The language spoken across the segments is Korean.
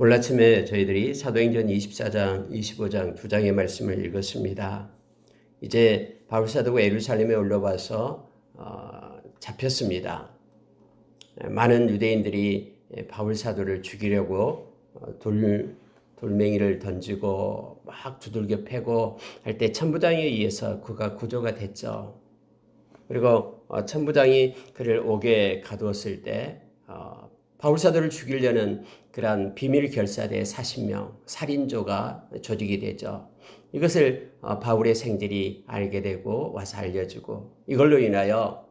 오늘 아침에 저희들이 사도행전 24장, 25장 두 장의 말씀을 읽었습니다. 이제 바울사도가 예루살렘에 올라와서 어, 잡혔습니다. 많은 유대인들이 바울사도를 죽이려고 어, 돌, 돌멩이를 던지고 막 두들겨 패고 할 때 천부장에 의해서 그가 구조가 됐죠. 그리고 어, 천부장이 그를 옥에 가두었을 때 어, 바울사도를 죽이려는 그러한 비밀 결사대 40명 살인조가 조직이 되죠. 이것을 어, 바울의 생들이 알게 되고 와서 알려주고 이걸로 인하여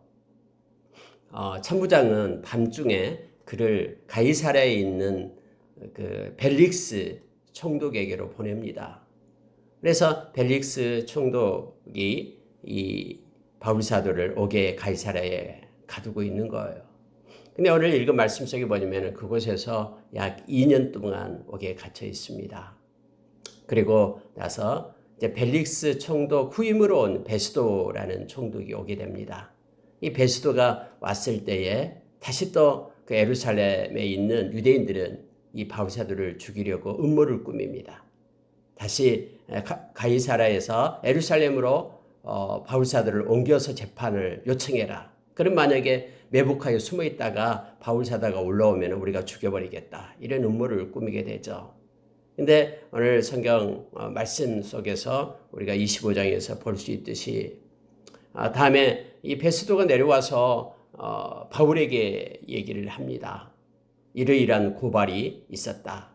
어, 천부장은 밤중에 그를 가이사라에 있는 그 벨릭스 총독에게로 보냅니다. 그래서 벨릭스 총독이 이 바울 사도를 옥에 가이사라에 가두고 있는 거예요. 근데 오늘 읽은 말씀 속에 보면 그곳에서 약 2년 동안 옥에 갇혀 있습니다. 그리고 나서 이제 벨릭스 총독 후임으로 온 베스도라는 총독이 오게 됩니다. 이 베스도가 왔을 때에 다시 또 그 에루살렘에 있는 유대인들은 이 바울사도를 죽이려고 음모를 꾸밉니다. 다시 가이사라에서 에루살렘으로 어, 바울사도를 옮겨서 재판을 요청해라. 그럼 만약에 매복하여 숨어 있다가 바울 사다가 올라오면 우리가 죽여버리겠다. 이런 음모를 꾸미게 되죠. 근데 오늘 성경 어, 말씀 속에서 우리가 25장에서 볼 수 있듯이 아, 다음에 이 베스도가 내려와서 어, 바울에게 얘기를 합니다. 이러이러한 고발이 있었다.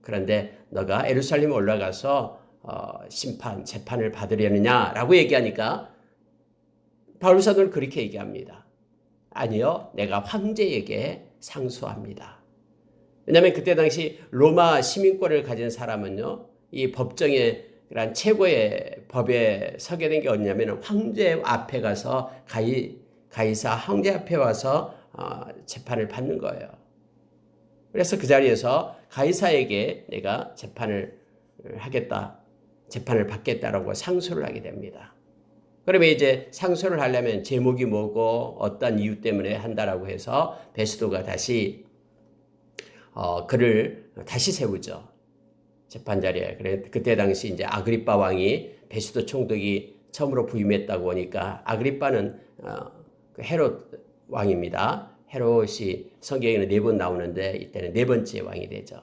그런데 너가 에루살렘 올라가서 어, 심판, 재판을 받으려느냐라고 얘기하니까 바울 사도는 그렇게 얘기합니다. 아니요, 내가 황제에게 상소합니다. 왜냐하면 그때 당시 로마 시민권을 가진 사람은요, 이 법정에 그런 최고의 법에 서게 된 게 어디냐면 황제 앞에 가서 가이 가이사 황제 앞에 와서 어, 재판을 받는 거예요. 그래서 그 자리에서 가이사에게 내가 재판을 하겠다. 재판을 받겠다라고 상소를 하게 됩니다. 그러면 이제 상소를 하려면 제목이 뭐고 어떤 이유 때문에 한다라고 해서 베스도가 다시 어, 그를 다시 세우죠. 재판 자리에. 그래 그때 당시 이제 아그리파 왕이 베스도 총독이 처음으로 부임했다고 하니까 아그리파는 어, 그 헤롯 왕입니다. 헤롯이 성경에는 네 번 나오는데 이때는 네 번째 왕이 되죠.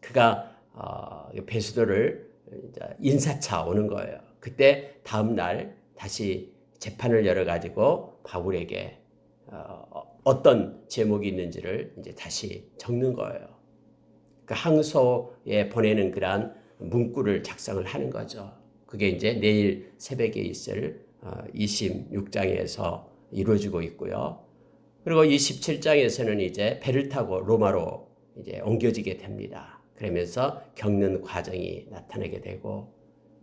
그가 어, 베스도를 인사차 오는 거예요. 그때 다음 날 다시 재판을 열어 가지고 바울에게 어, 어떤 제목이 있는지를 이제 다시 적는 거예요. 그 항소에 보내는 그러한 문구를 작성을 하는 거죠. 그게 이제 내일 새벽에 있을 26장에서 어, 이루어지고 있고요. 그리고 27장에서는 이제 배를 타고 로마로 이제 옮겨지게 됩니다. 그러면서 겪는 과정이 나타나게 되고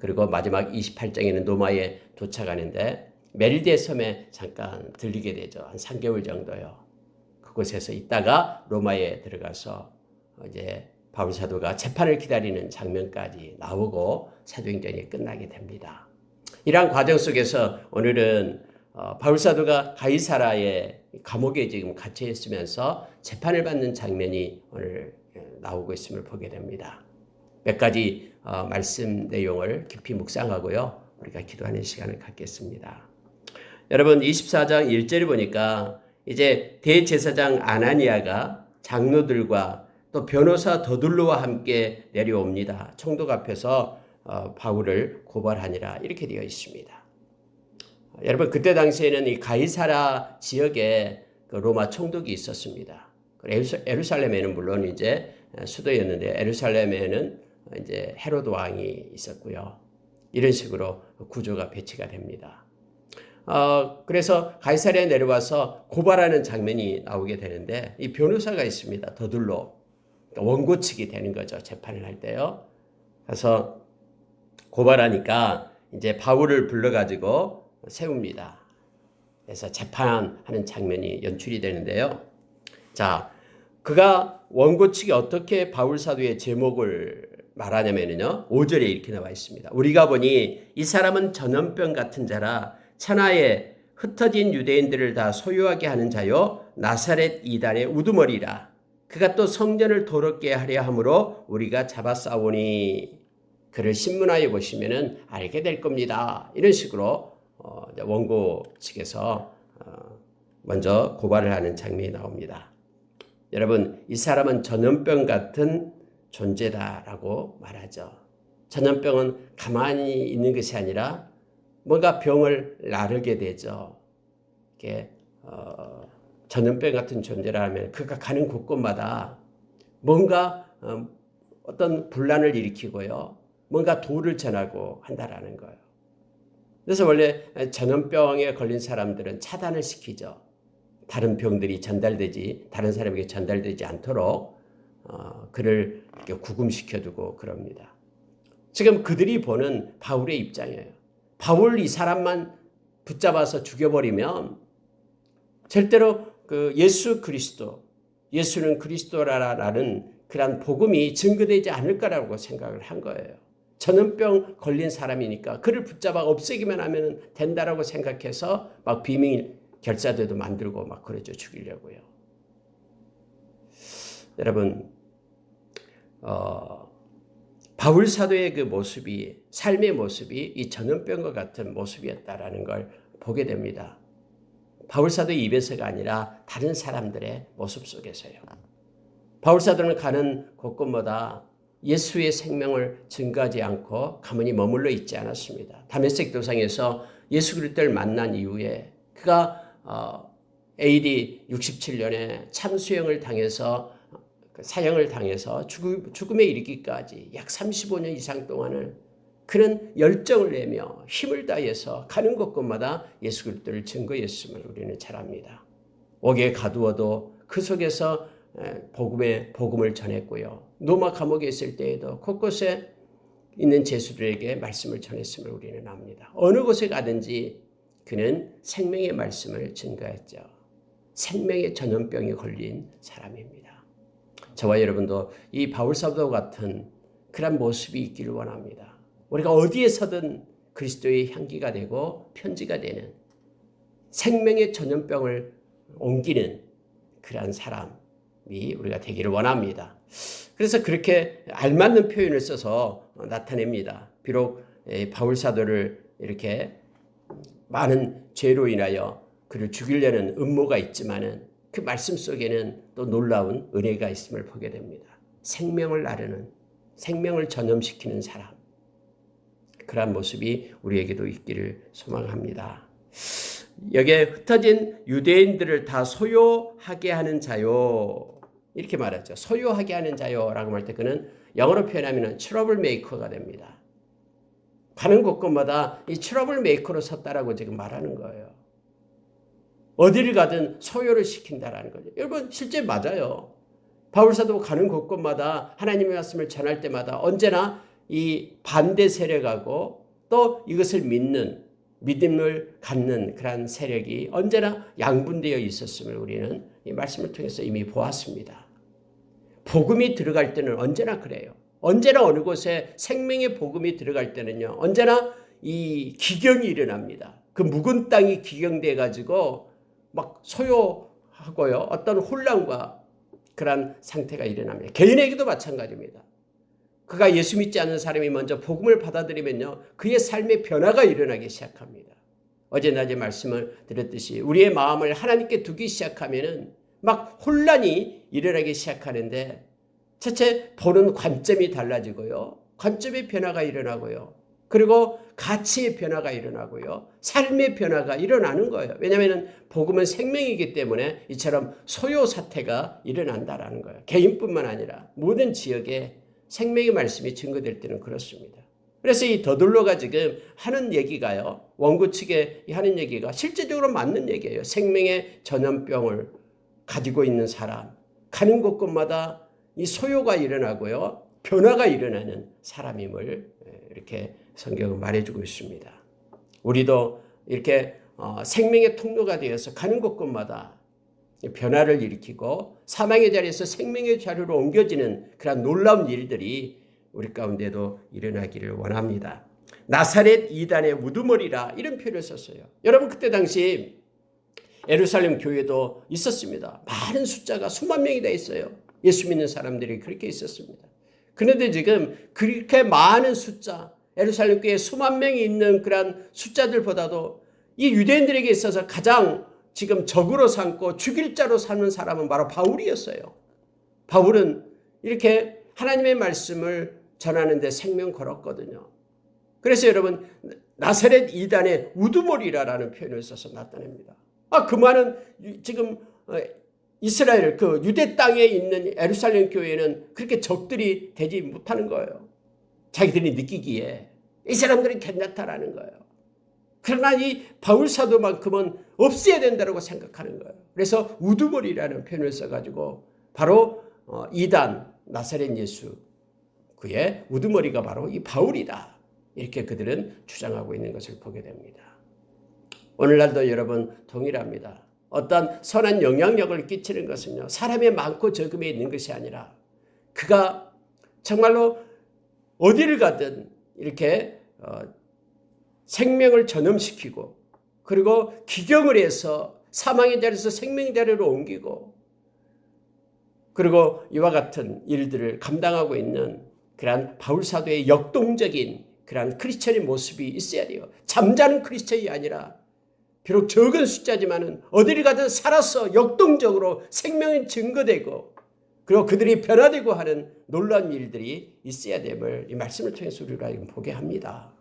그리고 마지막 28장에는 로마에 도착하는데 메릴데 섬에 잠깐 들리게 되죠. 한 3개월 정도요. 그곳에서 있다가 로마에 들어가서 이제 바울 사도가 재판을 기다리는 장면까지 나오고 사도행전이 끝나게 됩니다. 이러한 과정 속에서 오늘은 어, 바울 사도가 가이사라의 감옥에 지금 갇혀 있으면서 재판을 받는 장면이 오늘 예, 나오고 있음을 보게 됩니다. 몇 가지 어, 말씀 내용을 깊이 묵상하고요. 우리가 기도하는 시간을 갖겠습니다. 여러분 24장 1절을 보니까 이제 대제사장 아나니아가 장로들과 또 변호사 더둘로와 함께 내려옵니다. 총독 앞에서 어, 바울을 고발하니라 이렇게 되어 있습니다. 여러분 그때 당시에는 이 가이사라 지역에 그 로마 총독이 있었습니다. 에루살렘에는 물론 이제 수도였는데 에루살렘에는 이제 헤로드 왕이 있었고요. 이런 식으로 구조가 배치가 됩니다. 어, 그래서 가이사랴에 내려와서 고발하는 장면이 나오게 되는데 이 변호사가 있습니다. 더둘로 그러니까 원고 측이 되는 거죠. 재판을 할 때요. 그래서 고발하니까 이제 바울을 불러가지고 세웁니다. 그래서 재판하는 장면이 연출이 되는데요. 자, 그가 원고 측이 어떻게 바울 사도의 제목을 말하냐면요. 5절에 이렇게 나와 있습니다. 우리가 보니 이 사람은 전염병 같은 자라 천하에 흩어진 유대인들을 다 소유하게 하는 자요 나사렛 이단의 우두머리라 그가 또 성전을 도롭게 하려 함으로 우리가 잡아 싸우니 그를 신문하여 보시면은 알게 될 겁니다. 이런 식으로 어, 원고 측에서 어, 먼저 고발을 하는 장면이 나옵니다. 여러분, 이 사람은 전염병 같은 존재다라고 말하죠. 전염병은 가만히 있는 것이 아니라 뭔가 병을 나르게 되죠. 이게 어, 전염병 같은 존재라면 그가 가는 곳곳마다 뭔가 어, 어떤 분란을 일으키고요. 뭔가 도를 전하고 한다라는 거예요. 그래서 원래 전염병에 걸린 사람들은 차단을 시키죠. 다른 병들이 전달되지 다른 사람에게 전달되지 않도록 어, 그를 구금시켜두고 그럽니다. 지금 그들이 보는 바울의 입장이에요. 바울 이 사람만 붙잡아서 죽여버리면 절대로 그 예수 그리스도, 예수는 그리스도라는 그런 복음이 증거되지 않을 거라고 생각을 한 거예요. 전염병 걸린 사람이니까 그를 붙잡아 없애기만 하면 된다라고 생각해서 막 비밀 결사대도 만들고 막 그러죠 죽이려고요. 여러분 어, 바울 사도의 그 모습이 삶의 모습이 이 전염병과 같은 모습이었다라는 걸 보게 됩니다. 바울 사도 입에서가 아니라 다른 사람들의 모습 속에서요. 바울 사도는 가는 곳곳마다 예수의 생명을 증거하지 않고 가만히 머물러 있지 않았습니다. 다메섹 도상에서 예수 그리스도를 만난 이후에 그가 어, AD 67년에 참수형을 당해서 그 사형을 당해서 죽음, 죽음 에 이르기까지 약 35년 이상 동안을 그는 열정을 내며 힘을 다해서 가는 곳곳마다 예수 그리스도를 증거했음을 우리는 잘 압니다. 옥에 가두어도 그 속에서 복음의 복음을 전했고요. 노마 감옥에 있을 때에도 곳곳에 있는 제수들에게 말씀을 전했음을 우리는 압니다. 어느 곳에 가든지 그는 생명의 말씀을 증거했죠. 생명의 전염병에 걸린 사람입니다. 저와 여러분도 이 바울 사도 같은 그런 모습이 있기를 원합니다. 우리가 어디에서든 그리스도의 향기가 되고 편지가 되는 생명의 전염병을 옮기는 그러한 사람이 우리가 되기를 원합니다. 그래서 그렇게 알맞는 표현을 써서 나타냅니다. 비록 바울 사도를 이렇게 많은 죄로 인하여 그를 죽이려는 음모가 있지만은 그 말씀 속에는 또 놀라운 은혜가 있음을 보게 됩니다. 생명을 나르는 생명을 전염시키는 사람. 그러한 모습이 우리에게도 있기를 소망합니다. 여기에 흩어진 유대인들을 다 소요하게 하는 자요. 이렇게 말하죠. 소요하게 하는 자요라고 할 때 그는 영어로 표현하면 트러블 메이커가 됩니다. 가는 곳곳마다 이 트러블 메이커로 섰다라고 지금 말하는 거예요. 어디를 가든 소요를 시킨다라는 거죠. 여러분 실제 맞아요. 바울사도 가는 곳곳마다 하나님의 말씀을 전할 때마다 언제나 이 반대 세력하고 또 이것을 믿는 믿음을 갖는 그러한 세력이 언제나 양분되어 있었음을 우리는 이 말씀을 통해서 이미 보았습니다. 복음이 들어갈 때는 언제나 그래요. 언제나 어느 곳에 생명의 복음이 들어갈 때는요. 언제나 이 기경이 일어납니다. 그 묵은 땅이 기경돼 가지고 막 소요하고요. 어떤 혼란과 그러한 상태가 일어납니다. 개인에게도 마찬가지입니다. 그가 예수 믿지 않는 사람이 먼저 복음을 받아들이면요. 그의 삶의 변화가 일어나기 시작합니다. 어제 낮에 말씀을 드렸듯이 우리의 마음을 하나님께 두기 시작하면은 막 혼란이 일어나기 시작하는데 첫째 보는 관점이 달라지고요. 관점의 변화가 일어나고요. 그리고 가치의 변화가 일어나고요. 삶의 변화가 일어나는 거예요. 왜냐하면 복음은 생명이기 때문에 이처럼 소요 사태가 일어난다라는 거예요. 개인뿐만 아니라 모든 지역에 생명의 말씀이 증거될 때는 그렇습니다. 그래서 이 더둘러가 지금 하는 얘기가요. 원고 측에 하는 얘기가 실제적으로 맞는 얘기예요. 생명의 전염병을 가지고 있는 사람. 가는 곳곳마다 이 소요가 일어나고요. 변화가 일어나는 사람임을 이렇게 성경은 말해주고 있습니다. 우리도 이렇게 어, 생명의 통로가 되어서 가는 곳곳마다 변화를 일으키고 사망의 자리에서 생명의 자리로 옮겨지는 그런 놀라운 일들이 우리 가운데도 일어나기를 원합니다. 나사렛 이단의 우두머리라 이런 표현을 썼어요. 여러분 그때 당시 에루살렘 교회도 있었습니다. 많은 숫자가 수만 명이 다 있어요. 예수 믿는 사람들이 그렇게 있었습니다. 그런데 지금 그렇게 많은 숫자, 에루살렘 교회에 수만 명이 있는 그러한 숫자들보다도 이 유대인들에게 있어서 가장 지금 적으로 삼고 죽일 자로 삼는 사람은 바로 바울이었어요. 바울은 이렇게 하나님의 말씀을 전하는데 생명 걸었거든요. 그래서 여러분 나사렛 이단의 우두머리라라는 표현을 써서 나타냅니다. 아, 그 말은 지금 어, 이스라엘 그 유대 땅에 있는 에루살렘 교회는 그렇게 적들이 되지 못하는 거예요. 자기들이 느끼기에 이 사람들은 괜찮다라는 거예요. 그러나 이 바울 사도만큼은 없애야 된다고 생각하는 거예요. 그래서 우두머리라는 표현을 써가지고 바로 어, 이단 나사렛 예수 그의 우두머리가 바로 이 바울이다. 이렇게 그들은 주장하고 있는 것을 보게 됩니다. 오늘날도 여러분 동일합니다. 어떤 선한 영향력을 끼치는 것은요, 사람의 많고 적음에 있는 것이 아니라 그가 정말로 어디를 가든 이렇게 어, 생명을 전염시키고 그리고 기경을 해서 사망의 자리에서 생명의 자리로 옮기고 그리고 이와 같은 일들을 감당하고 있는 그러한 바울 사도의 역동적인 그러한 크리스천의 모습이 있어야 돼요. 잠자는 크리스천이 아니라 비록 적은 숫자지만은 어디를 가든 살아서 역동적으로 생명이 증거되고 그리고 그들이 변화되고 하는 놀라운 일들이 있어야 됨을 이 말씀을 통해서 우리가 보게 합니다.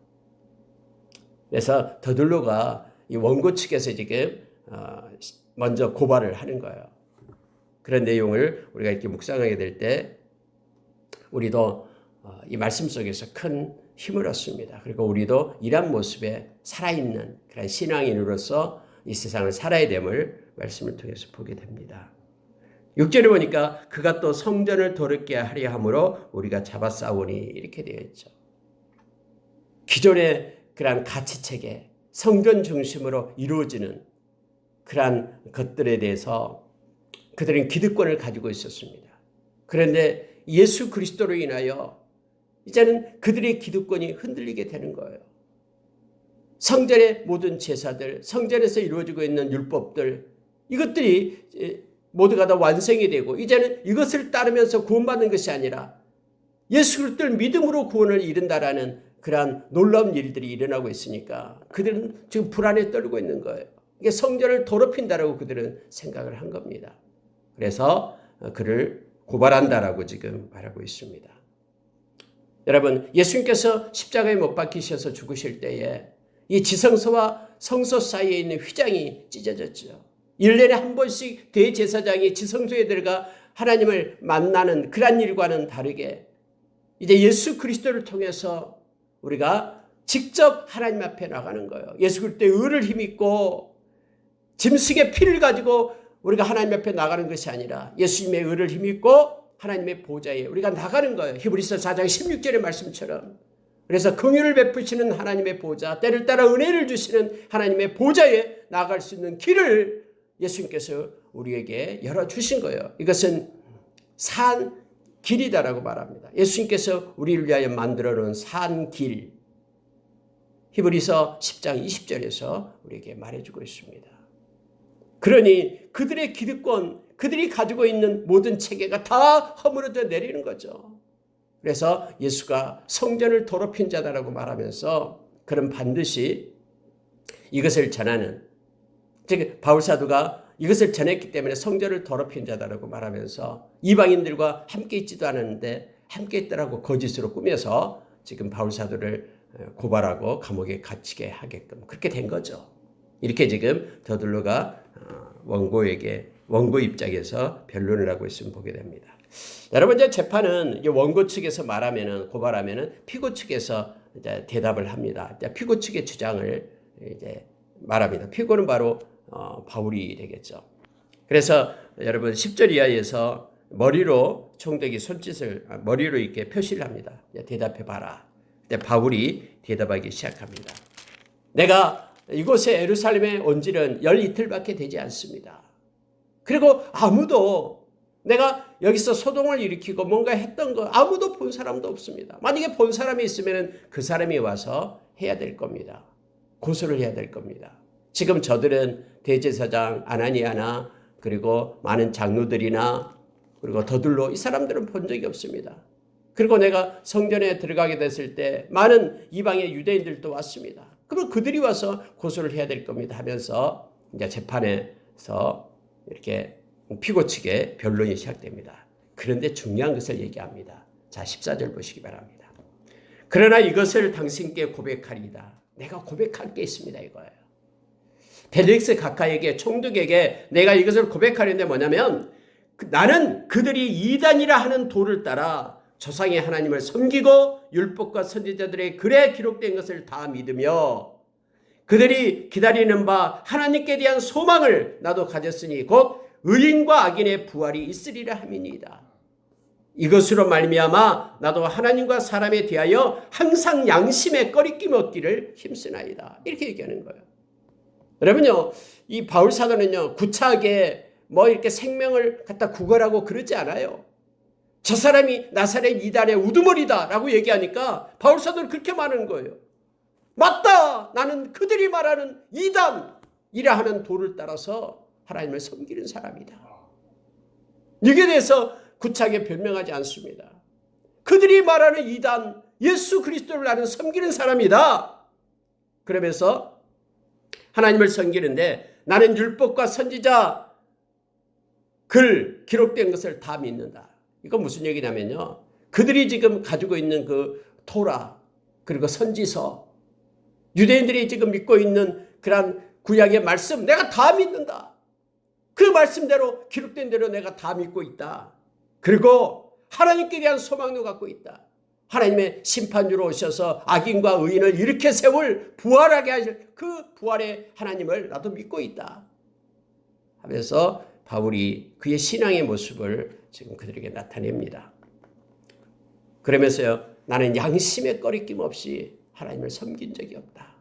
그래서 더들로가 이 원고 측에서 지금 어, 먼저 고발을 하는 거예요. 그런 내용을 우리가 이렇게 묵상하게 될 때 우리도 어, 이 말씀 속에서 큰 힘을 얻습니다. 그리고 우리도 이런 모습에 살아있는 그런 신앙인으로서 이 세상을 살아야 됨을 말씀을 통해서 보게 됩니다. 6절에 보니까 그가 또 성전을 더럽게 하려 함으로 우리가 잡아 싸우니 이렇게 되어 있죠. 기존의 그러한 가치체계, 성전 중심으로 이루어지는 그러한 것들에 대해서 그들은 기득권을 가지고 있었습니다. 그런데 예수 그리스도로 인하여 이제는 그들의 기득권이 흔들리게 되는 거예요. 성전의 모든 제사들, 성전에서 이루어지고 있는 율법들, 이것들이 모두가 다 완성이 되고, 이제는 이것을 따르면서 구원받는 것이 아니라 예수 그리스도를 믿음으로 구원을 이룬다라는 그러한 놀라운 일들이 일어나고 있으니까 그들은 지금 불안에 떨고 있는 거예요. 이게 성전을 더럽힌다라고 그들은 생각을 한 겁니다. 그래서 그를 고발한다라고 지금 말하고 있습니다. 여러분, 예수님께서 십자가에 못 박히셔서 죽으실 때에 이 지성소와 성소 사이에 있는 휘장이 찢어졌죠. 1년에 한 번씩 대제사장이 지성소에 들어가 하나님을 만나는 그런 일과는 다르게 이제 예수 그리스도를 통해서 우리가 직접 하나님 앞에 나가는 거예요. 예수 그리스도의 의를 힘입고 짐승의 피를 가지고 우리가 하나님 앞에 나가는 것이 아니라 예수님의 의를 힘입고 하나님의 보좌에 우리가 나가는 거예요. 히브리서 4장 16절의 말씀처럼. 그래서 긍휼을 베푸시는 하나님의 보좌, 때를 따라 은혜를 주시는 하나님의 보좌에 나갈 수 있는 길을 예수님께서 우리에게 열어 주신 거예요. 이것은 산 길이다라고 말합니다. 예수님께서 우리를 위하여 만들어 놓은 산 길. 히브리서 10장 20절에서 우리에게 말해주고 있습니다. 그러니 그들의 기득권, 그들이 가지고 있는 모든 체계가 다 허물어져 내리는 거죠. 그래서 예수가 성전을 더럽힌 자다라고 말하면서 그런 반드시 이것을 전하는 즉 바울 사도가 이것을 전했기 때문에 성전을 더럽힌 자다라고 말하면서 이방인들과 함께 있지도 않았는데 함께 있더라고 거짓으로 꾸며서 지금 바울 사도를 고발하고 감옥에 갇히게 하게끔 그렇게 된 거죠. 이렇게 지금 더들로가 어, 원고에게 원고 입장에서 변론을 하고 있으면 보게 됩니다. 여러분 이제 재판은 원고 측에서 말하면은 고발하면은 피고 측에서 이제 대답을 합니다. 피고 측의 주장을 이제 말합니다. 피고는 바로 어, 바울이 되겠죠. 그래서 여러분 10절 이하에서 머리로 총독이 손짓을 아, 머리로 이렇게 표시를 합니다. 대답해 봐라. 그때 바울이 대답하기 시작합니다. 내가 이곳에 에루살렘에 온 지는 열 이틀밖에 되지 않습니다. 그리고 아무도 내가 여기서 소동을 일으키고 뭔가 했던 거 아무도 본 사람도 없습니다. 만약에 본 사람이 있으면 그 사람이 와서 해야 될 겁니다. 고소를 해야 될 겁니다. 지금 저들은 대제사장 아나니아나 그리고 많은 장로들이나 그리고 더들로 이 사람들은 본 적이 없습니다. 그리고 내가 성전에 들어가게 됐을 때 많은 이방의 유대인들도 왔습니다. 그러면 그들이 와서 고소를 해야 될 겁니다 하면서 이제 재판에서 이렇게 피고측에 변론이 시작됩니다. 그런데 중요한 것을 얘기합니다. 자, 14절 보시기 바랍니다. 그러나 이것을 당신께 고백하리이다. 내가 고백할 게 있습니다. 이거예요. 벨릭스 각하에게 총독에게 내가 이것을 고백하려는데 뭐냐면 그- 나는 그들이 이단이라 하는 도를 따라 조상의 하나님을 섬기고 율법과 선지자들의 글에 기록된 것을 다 믿으며 그들이 기다리는 바 하나님께 대한 소망을 나도 가졌으니 곧 의인과 악인의 부활이 있으리라 함이니이다. 이것으로 말미암아 나도 하나님과 사람에 대하여 항상 양심의 꺼리낌 얻기를 힘쓰나이다. 이렇게 얘기하는 거예요. 여러분요, 이 바울 사도는요 구차하게 뭐 이렇게 생명을 갖다 구걸하고 그러지 않아요. 저 사람이 나사렛 이단의 우두머리다라고 얘기하니까 바울 사도는 그렇게 말하는 거예요. 맞다. 나는 그들이 말하는 이단 이라 하는 도를 따라서 하나님을 섬기는 사람이다. 이게 대해서 구차하게 변명하지 않습니다. 그들이 말하는 이단, 예수 그리스도를 나는 섬기는 사람이다. 그러면서 하나님을 섬기는데 나는 율법과 선지자 글 기록된 것을 다 믿는다. 이건 무슨 얘기냐면요. 그들이 지금 가지고 있는 그 토라 그리고 선지서 유대인들이 지금 믿고 있는 그러한 구약의 말씀 내가 다 믿는다. 그 말씀대로 기록된 대로 내가 다 믿고 있다. 그리고 하나님께 대한 소망도 갖고 있다. 하나님의 심판주로 오셔서 악인과 의인을 이렇게 세울 부활하게 하실 그 부활의 하나님을 나도 믿고 있다. 하면서 바울이 그의 신앙의 모습을 지금 그들에게 나타냅니다. 그러면서요, 나는 양심의 꺼리낌 없이 하나님을 섬긴 적이 없다.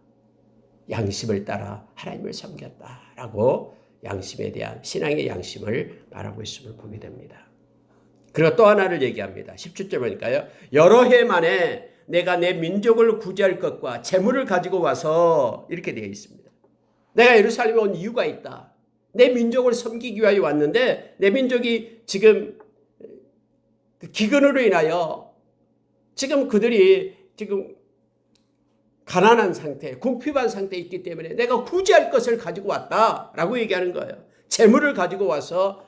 양심을 따라 하나님을 섬겼다라고 양심에 대한 신앙의 양심을 말하고 있음을 보게 됩니다. 그리고 또 하나를 얘기합니다. 17절 보니까요. 여러 해 만에 내가 내 민족을 구제할 것과 재물을 가지고 와서 이렇게 되어 있습니다. 내가 예루살렘에 온 이유가 있다. 내 민족을 섬기기 위하여 왔는데 내 민족이 지금 그 기근으로 인하여 지금 그들이 지금 가난한 상태, 궁핍한 상태에 있기 때문에 내가 구제할 것을 가지고 왔다라고 얘기하는 거예요. 재물을 가지고 와서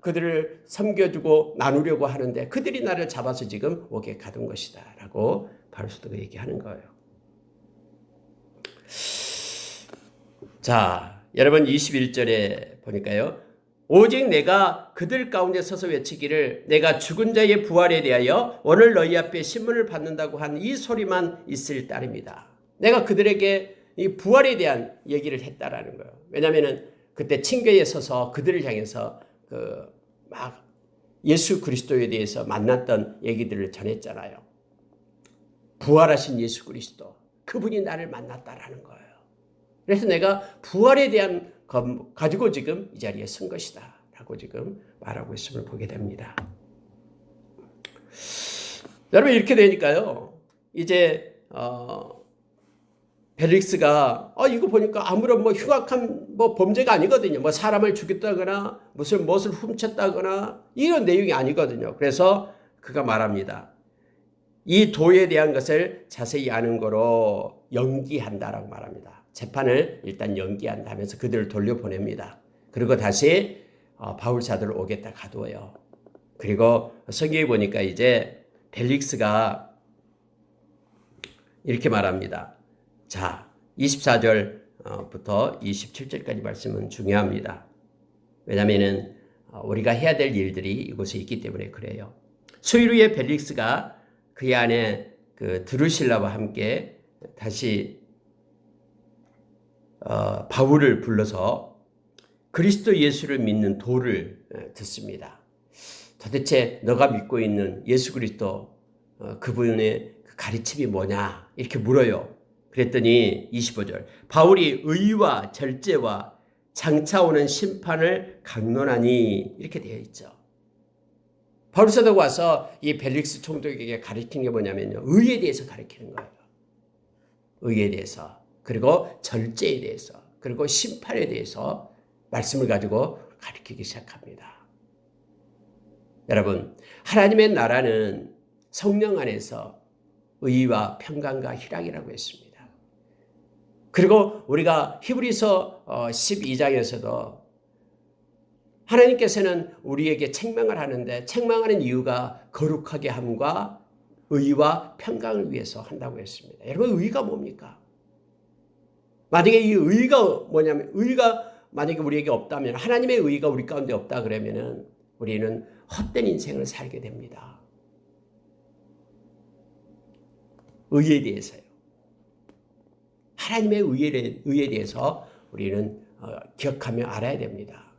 그들을 섬겨주고 나누려고 하는데 그들이 나를 잡아서 지금 옥에 가둔 것이다 라고 바울사도가 얘기하는 거예요. 자, 여러분 21절에 보니까요. 오직 내가 그들 가운데 서서 외치기를 내가 죽은 자의 부활에 대하여 오늘 너희 앞에 신문을 받는다고 한 이 소리만 있을 따름이다. 내가 그들에게 이 부활에 대한 얘기를 했다라는 거예요. 왜냐하면은 그때 층계에 서서 그들을 향해서 그 막 예수 그리스도에 대해서 만났던 얘기들을 전했잖아요. 부활하신 예수 그리스도 그분이 나를 만났다라는 거예요. 그래서 내가 부활에 대한 것 가지고 지금 이 자리에 선 것이다라고 지금 말하고 있음을 보게 됩니다. 여러분 이렇게 되니까요. 이제 어, 벨릭스가 어, 이거 보니까 아무런 뭐 흉악한 뭐 범죄가 아니거든요. 뭐 사람을 죽였다거나 무슨 무엇을 훔쳤다거나 이런 내용이 아니거든요. 그래서 그가 말합니다. 이 도에 대한 것을 자세히 아는 거로 연기한다라고 말합니다. 재판을 일단 연기한다면서 그들을 돌려보냅니다. 그리고 다시 어, 바울 사도를 오겠다 가두어요. 그리고 성경에 보니까 이제 벨릭스가 이렇게 말합니다. 자, 24절부터 27절까지 말씀은 중요합니다. 왜냐하면 우리가 해야 될 일들이 이곳에 있기 때문에 그래요. 수일 후에 벨릭스가 그의 안에 그 드루실라와 함께 다시 어, 바울을 불러서 그리스도 예수를 믿는 도를 듣습니다. 도대체 너가 믿고 있는 예수 그리스도 어, 그분의 가르침이 뭐냐 이렇게 물어요. 그랬더니 25절 바울이 의와 절제와 장차 오는 심판을 강론하니 이렇게 되어 있죠. 바울 사도가 와서 이 벨릭스 총독에게 가르치는 게 뭐냐면요. 의에 대해서 가르치는 거예요. 의에 대해서 그리고 절제에 대해서 그리고 심판에 대해서 말씀을 가지고 가르치기 시작합니다. 여러분, 하나님의 나라는 성령 안에서 의와 평강과 희락이라고 했습니다. 그리고 우리가 히브리서 12장에서도 하나님께서는 우리에게 책망을 하는데 책망하는 이유가 거룩하게 함과 의와 평강을 위해서 한다고 했습니다. 여러분 의가 뭡니까? 만약에 이 의가 뭐냐면 의가 만약에 우리에게 없다면 하나님의 의가 우리 가운데 없다 그러면은 우리는 헛된 인생을 살게 됩니다. 의에 대해서요. 하나님의 의에, 대해서 우리는 어, 기억하며 알아야 됩니다.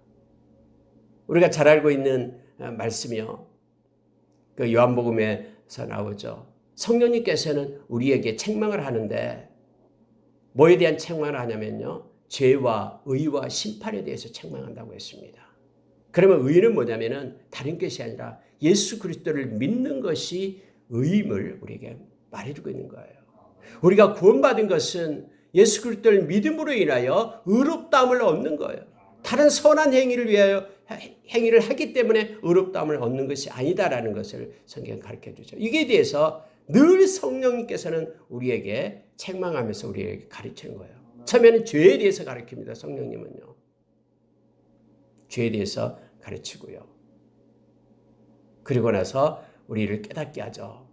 우리가 잘 알고 있는 어, 말씀이요. 그 요한복음에서 나오죠. 성령님께서는 우리에게 책망을 하는데 뭐에 대한 책망을 하냐면요. 죄와 의와 심판에 대해서 책망한다고 했습니다. 그러면 의는 뭐냐면은 다른 것이 아니라 예수 그리스도를 믿는 것이 의임을 우리에게 말해주고 있는 거예요. 우리가 구원받은 것은 예수 그리스도를 믿음으로 인하여 의롭다함을 얻는 거예요. 다른 선한 행위를 위하여 행위를 하기 때문에 의롭다함을 얻는 것이 아니다라는 것을 성경 가르쳐 주죠. 이게 대해서 늘 성령님께서는 우리에게 책망하면서 우리에게 가르치는 거예요. 처음에는 죄에 대해서 가르칩니다. 성령님은요. 죄에 대해서 가르치고요. 그리고 나서 우리를 깨닫게 하죠.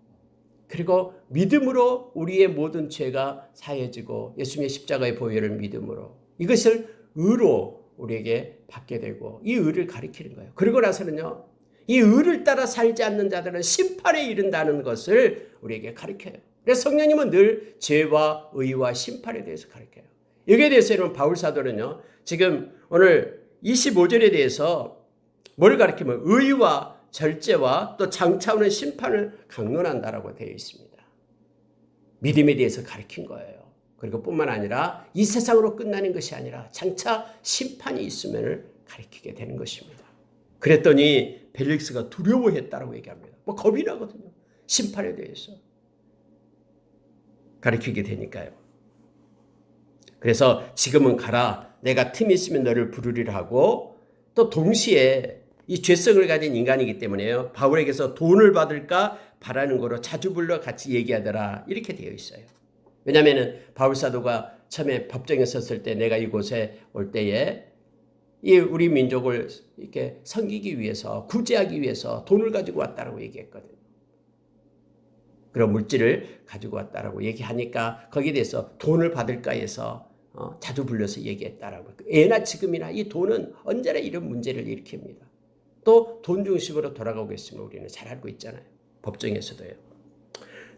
그리고 믿음으로 우리의 모든 죄가 사해지고 예수님의 십자가의 보혈을 믿음으로 이것을 의로 우리에게 받게 되고 이 의를 가리키는 거예요. 그리고 나서는요. 이 의를 따라 살지 않는 자들은 심판에 이른다는 것을 우리에게 가르쳐요. 그래서 성령님은 늘 죄와 의와 심판에 대해서 가르쳐요. 여기에 대해서 여러분 바울 사도는요. 지금 오늘 25절에 대해서 뭘 가르치면 의와 절제와 또 장차오는 심판을 강론한다라고 되어 있습니다. 믿음에 대해서 가르친 거예요. 그리고 뿐만 아니라 이 세상으로 끝나는 것이 아니라 장차 심판이 있으면을 가르치게 되는 것입니다. 그랬더니 벨릭스가 두려워했다라고 얘기합니다. 뭐 겁이 나거든요. 심판에 대해서 가르치게 되니까요. 그래서 지금은 가라. 내가 틈이 있으면 너를 부르리라 하고 또 동시에 이 죄성을 가진 인간이기 때문에요. 바울에게서 돈을 받을까 바라는 거로 자주 불러 같이 얘기하더라. 이렇게 되어 있어요. 왜냐하면 바울 사도가 처음에 법정에 섰을 때 내가 이곳에 올 때에 이 우리 민족을 이렇게 섬기기 위해서 구제하기 위해서 돈을 가지고 왔다라고 얘기했거든요. 그런 물질을 가지고 왔다라고 얘기하니까 거기에 대해서 돈을 받을까 해서 어, 자주 불려서 얘기했다라고. 예나 지금이나 이 돈은 언제나 이런 문제를 일으킵니다. 또 돈 중심으로 돌아가고 있으면 우리는 잘 알고 있잖아요. 법정에서도요.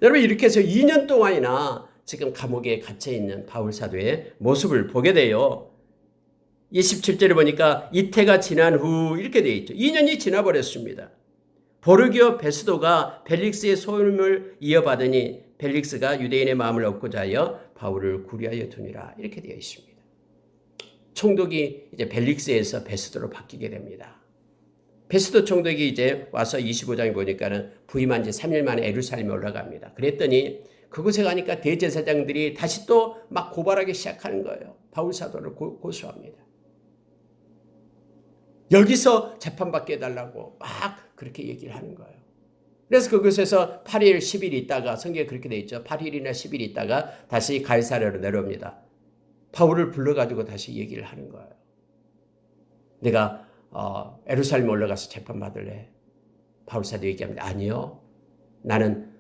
여러분 이렇게 해서 2년 동안이나 지금 감옥에 갇혀 있는 바울 사도의 모습을 보게 돼요. 27절에 보니까 이태가 지난 후 이렇게 되어 있죠. 2년이 지나버렸습니다. 보르기오 베스도가 벨릭스의 소임을 이어받으니 벨릭스가 유대인의 마음을 얻고자 하여 바울을 구리하여 두니라 이렇게 되어 있습니다. 총독이 이제 벨릭스에서 베스도로 바뀌게 됩니다. 베스도 총독이 이제 와서 25장에 보니까는 부임한 지 3일 만에 에루살렘에 올라갑니다. 그랬더니 그곳에 가니까 대제사장들이 다시 또 막 고발하기 시작하는 거예요. 바울 사도를 고, 고소합니다. 여기서 재판받게 해달라고 막 그렇게 얘기를 하는 거예요. 그래서 그곳에서 8일, 10일 있다가 성경에 그렇게 돼 있죠. 8일이나 10일 있다가 다시 갈사르로 내려옵니다. 바울을 불러가지고 다시 얘기를 하는 거예요. 내가 어, 에루살렘 올라가서 재판받을래. 바울 사도 얘기합니다. 아니요. 나는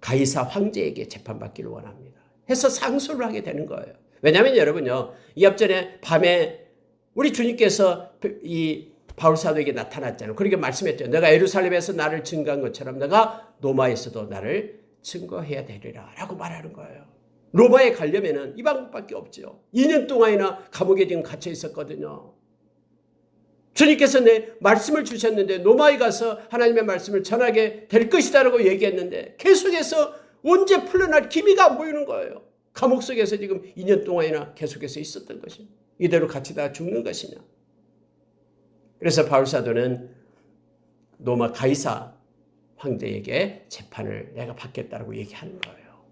가이사 황제에게 재판받기를 원합니다. 해서 상소를 하게 되는 거예요. 왜냐하면 여러분요. 이 앞전에 밤에 우리 주님께서 이 바울 사도에게 나타났잖아요. 그렇게 말씀했죠. 내가 에루살렘에서 나를 증거한 것처럼 내가 로마에서도 나를 증거해야 되리라 라고 말하는 거예요. 로마에 가려면은 이 방법밖에 없죠. 2년 동안이나 감옥에 지금 갇혀 있었거든요. 주님께서 내 말씀을 주셨는데 로마에 가서 하나님의 말씀을 전하게 될 것이다라고 얘기했는데 계속해서 언제 풀려날 기미가 안 보이는 거예요. 감옥 속에서 지금 2년 동안이나 계속해서 있었던 것이 이대로 갇히다 죽는 것이냐. 그래서 바울 사도는 로마 가이사 황제에게 재판을 내가 받겠다라고 얘기하는 거예요.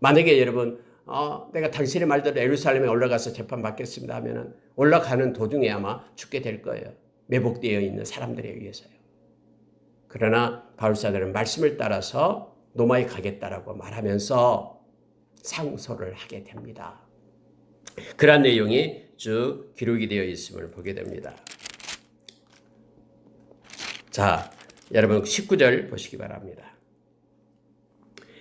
만약에 여러분 어, 내가 당신의 말대로 예루살렘에 올라가서 재판 받겠습니다 하면은 올라가는 도중에 아마 죽게 될 거예요. 매복되어 있는 사람들에 의해서요. 그러나 바울 사도는 말씀을 따라서 노마에 가겠다라고 말하면서 상소를 하게 됩니다. 그런 내용이 쭉 기록이 되어 있음을 보게 됩니다. 자, 여러분 19절 보시기 바랍니다.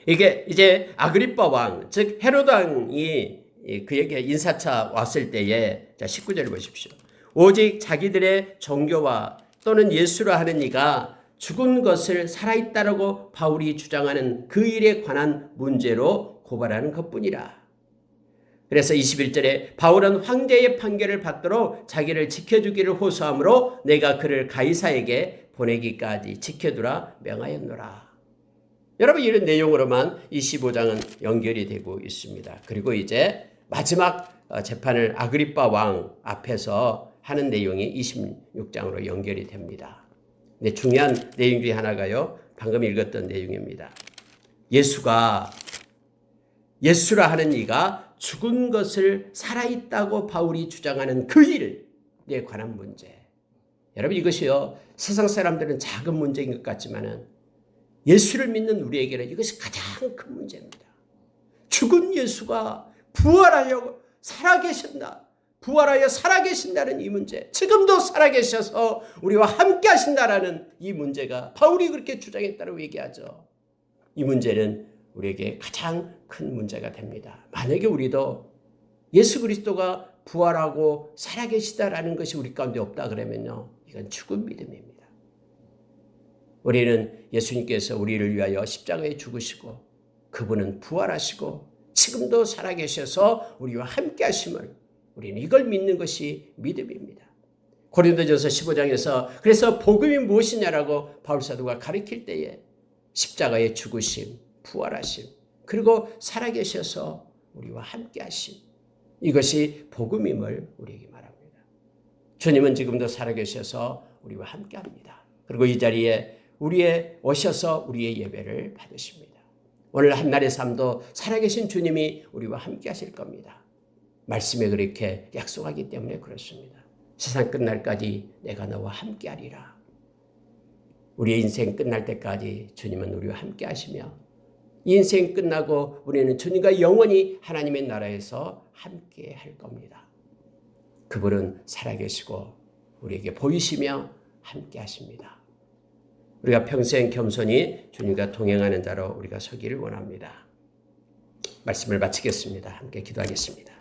이게 이제 아그리빠 왕, 즉 헤로드 왕이 그에게 인사차 왔을 때에 자 19절을 보십시오. 오직 자기들의 종교와 또는 예수라 하는 이가 죽은 것을 살아있다라고 바울이 주장하는 그 일에 관한 문제로 고발하는 것뿐이라. 그래서 21절에 바울은 황제의 판결을 받도록 자기를 지켜주기를 호소하므로 내가 그를 가이사에게 보내기까지 지켜두라 명하였노라. 여러분 이런 내용으로만 25장은 연결이 되고 있습니다. 그리고 이제 마지막 재판을 아그리빠 왕 앞에서 하는 내용이 26장으로 연결이 됩니다. 근데 중요한 내용 중에 하나가요. 방금 읽었던 내용입니다. 예수가 예수라 하는 이가 죽은 것을 살아있다고 바울이 주장하는 그 일에 관한 문제. 여러분 이것이요. 세상 사람들은 작은 문제인 것 같지만은 예수를 믿는 우리에게는 이것이 가장 큰 문제입니다. 죽은 예수가 부활하여 살아계신다. 부활하여 살아계신다는 이 문제. 지금도 살아계셔서 우리와 함께 하신다라는 이 문제가 바울이 그렇게 주장했다고 얘기하죠. 이 문제는 우리에게 가장 큰 문제가 됩니다. 만약에 우리도 예수 그리스도가 부활하고 살아계시다라는 것이 우리 가운데 없다 그러면요. 이건 죽은 믿음입니다. 우리는 예수님께서 우리를 위하여 십자가에 죽으시고 그분은 부활하시고 지금도 살아계셔서 우리와 함께 하심을 우리는 이걸 믿는 것이 믿음입니다. 고린도전서 15장에서 그래서 복음이 무엇이냐라고 바울 사도가 가르칠 때에 십자가의 죽으심, 부활하심, 그리고 살아계셔서 우리와 함께 하심. 이것이 복음임을 우리에게 말합니다. 주님은 지금도 살아계셔서 우리와 함께 합니다. 그리고 이 자리에 우리의 오셔서 우리의 예배를 받으십니다. 오늘 한날의 삶도 살아계신 주님이 우리와 함께 하실 겁니다. 말씀에 그렇게 약속하기 때문에 그렇습니다. 세상 끝날까지 내가 너와 함께 하리라. 우리의 인생 끝날 때까지 주님은 우리와 함께 하시며 인생 끝나고 우리는 주님과 영원히 하나님의 나라에서 함께 할 겁니다. 그분은 살아계시고 우리에게 보이시며 함께 하십니다. 우리가 평생 겸손히 주님과 동행하는 자로 우리가 서기를 원합니다. 말씀을 마치겠습니다. 함께 기도하겠습니다.